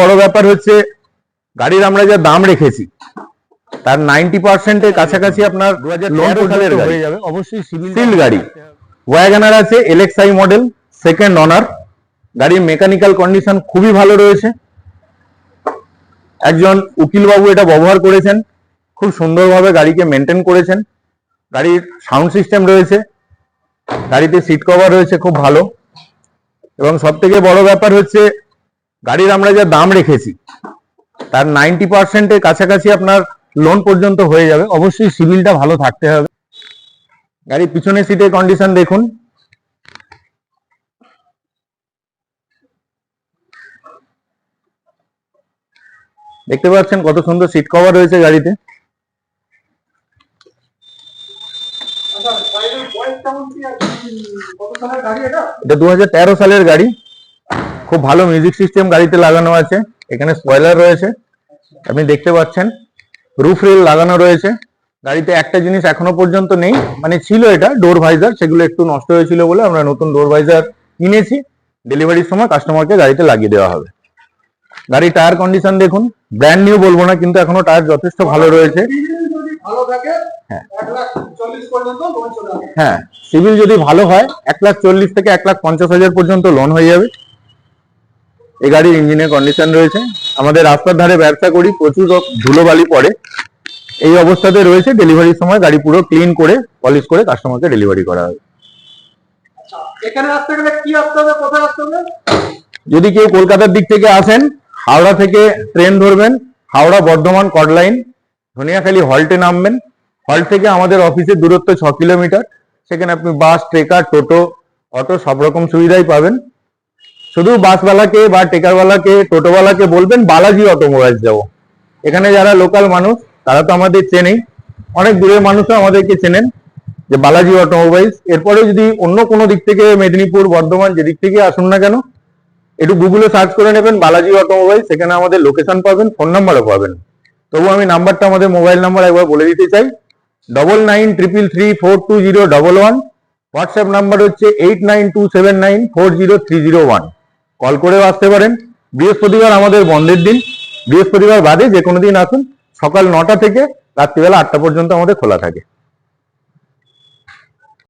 বড় ব্যাপার হচ্ছে গাড়ির আমরা যা দাম রেখেছি তার নাইনটি পার্সেন্টের কাছাকাছি আপনার সালের গাড়ি। যাবে অবশ্যই সিভিল গাড়ি। ওয়াগানার আছে এলএক্সআই মডেল সেকেন্ড অনার গাড়ির মেকানিক্যাল কন্ডিশন খুবই ভালো রয়েছে। একজন উকিল বাবু এটা ব্যবহার করেছেন খুব সুন্দরভাবে গাড়িকে মেনটেন করেছেন। গাড়ির সাউন্ড সিস্টেম রয়েছে গাড়িতে সিট কভার রয়েছে খুব ভালো। এবং সব থেকে বড় ব্যাপার হচ্ছে গাড়ির আমরা যা দাম রেখেছি, তার নাইনটি পার্সেন্টের কাছাকাছি আপনার লোন পর্যন্ত হয়ে যাবে। অবশ্যই সিভিলটা ভালো থাকতে হবে। গাড়ির পিছনের সিটের কন্ডিশন দেখুন। দেখতে পাচ্ছেন কত সুন্দর সিট কভার রয়েছে গাড়িতে। এটা দু হাজার তেরো সালের গাড়ি। খুব ভালো মিউজিক সিস্টেম গাড়িতে লাগানো আছে। এখানে স্পয়লার রয়েছে। আপনি দেখতে পাচ্ছেন রুফ রেল লাগানো রয়েছে। গাড়িতে একটা জিনিস এখনও পর্যন্ত নেই মানে ছিল এটা ডোর ভাইজার সেগুলো একটু নষ্ট হয়েছিল বলে আমরা নতুন ডোর ভাইজার কিনেছি। ডেলিভারির সময় কাস্টমারকে গাড়িতে লাগিয়ে দেওয়া হবে। গাড়ি টায়ার কন্ডিশন দেখুন ব্র্যান্ড নিউ বলব না, কিন্তু এখনও টায়ার যথেষ্ট ভালো রয়েছে। হ্যাঁ। আসবে হ্যাঁ সিভিল যদি ভালো হয়, এক লাখ চল্লিশ থেকে এক লাখ পঞ্চাশ হাজার পর্যন্ত লোন হয়ে যাবে। এই গাড়ির ইঞ্জিনের কন্ডিশন রয়েছে। আমাদের রাস্তার ধারে ব্যবসা করি প্রচুর ধুলোবালি পড়ে। এই অবস্থাতে রয়েছে ডেলিভারির সময় গাড়ি পুরো ক্লিন করে পলিশ করে কাস্টমারকে ডেলিভারি করা হবে এখানে আসতে গেলে কি আসতে হবে? কোথায় আসতে হবে? যদি কেউ কলকাতার দিক থেকে আসেন হাওড়া থেকে ট্রেন ধরবেন হাওড়া বর্ধমান কট লাইন ধনিয়াখালী হল্টে নামবেন। হল্ট থেকে আমাদের অফিসের দূরত্ব ছ কিলোমিটার সেখানে আপনি বাস ট্রেকার টোটো অটো সব রকম সুবিধাই পাবেন। শুধু বাসওয়ালাকে বা টেকারওয়ালাকে টোটোওয়ালাকে বলবেন, বালাজি অটোমোবাইলস যাব। এখানে যারা লোকাল মানুষ, তারা তো আমাদের চেনেই। অনেক দূরের মানুষও আমাদেরকে চেনেন, যে বালাজি অটোমোবাইলস এরপরে যদি অন্য কোনো দিক থেকে মেদিনীপুর, বর্ধমান যেদিক থেকে আসুন না কেন, একটু গুগলে সার্চ করে নেবেন, বালাজি অটোমোবাইল সেখানে আমাদের লোকেশন পাবেন ফোন নাম্বারও পাবেন। তবু আমি নাম্বারটা আমাদের মোবাইল নাম্বার একবার বলে দিতে চাই। Double nine triple three four two zero double one WhatsApp number হচ্ছে eight nine two seven nine four zero three zero one call করেও আসতে পারেন। বৃহস্পতিবার আমাদের বন্ধের দিন। বৃহস্পতিবার বাদে যে কোনো দিন আসুন। সকাল নটা থেকে রাত্রিবেলা আটটা পর্যন্ত আমাদের খোলা থাকে।